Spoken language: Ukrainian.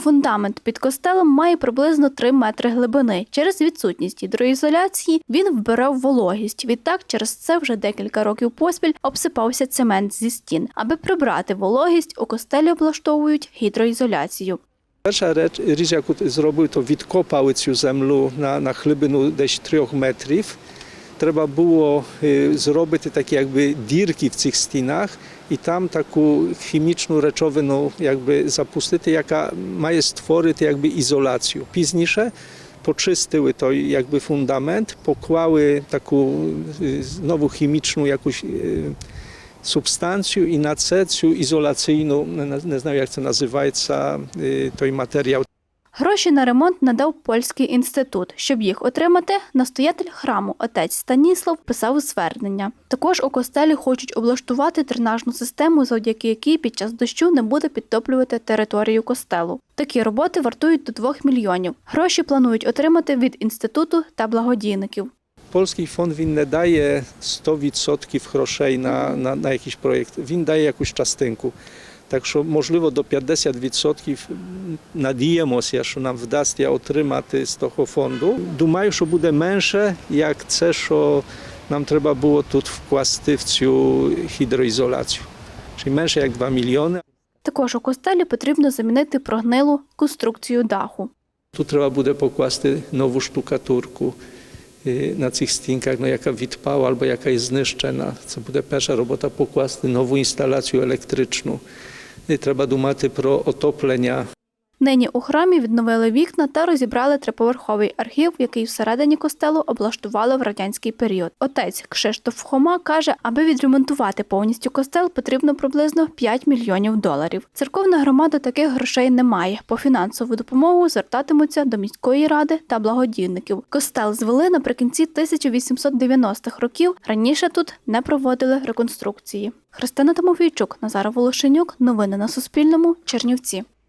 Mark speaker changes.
Speaker 1: Фундамент під костелом має приблизно 3 метри глибини. Через відсутність гідроізоляції він вбирав вологість. Відтак, через це вже декілька років поспіль обсипався цемент зі стін. Аби прибрати вологість, у костелі облаштовують гідроізоляцію.
Speaker 2: Перша реч, річ, яку зробив, то відкопали цю землю на, на глибину десь трьох метрів. Треба було е, зробити такі якби дірки в цих стінах і там таку хімічну речовину якби запустити, яка має створити якби ізоляцію. Пізніше почистили той якби фундамент, поклали таку е, знову хімічну якусь е, субстанцію і на це цю ізоляційну, не, не знаю як
Speaker 1: Гроші на ремонт надав польський інститут. Щоб їх отримати, настоятель храму отець Станіслав писав звернення. Також у костелі хочуть облаштувати дренажну систему, завдяки якій під час дощу не буде підтоплювати територію костелу. Такі роботи вартують до 2 мільйонів. Гроші планують отримати від інституту та благодійників.
Speaker 2: Polski fond він не дає 100% грошей на, на, на якийсь проєкт, він дає якусь частинку. Так що, можливо, до 50% надіємося, що нам вдасться отримати з того фонду. Думаю, що буде менше, як це, що нам треба було тут вкласти в цю гідроізоляцію. Czyli менше як 2 мільйони.
Speaker 1: Також у костелі потрібно замінити прогнилу конструкцію даху.
Speaker 2: Тут треба буде покласти нову штукатурку е, на цих стінках, no, яка відпала albo jaka jest знищена. Це буде перша робота покласти нову інсталяцію електричну. І треба думати про отоплення.
Speaker 1: Нині у храмі відновили вікна та розібрали триповерховий архів, який всередині костелу облаштували в радянський період. Отець Кшиштоф Хома каже, аби відремонтувати повністю костел, потрібно приблизно 5 мільйонів доларів. Церковна громада таких грошей не має. По фінансову допомогу звертатимуться до міської ради та благодійників. Костел звели наприкінці 1890-х років. Раніше тут не проводили реконструкції. Христина Тимофійчук, Назар Волошенюк. Новини на Суспільному. Чернівці.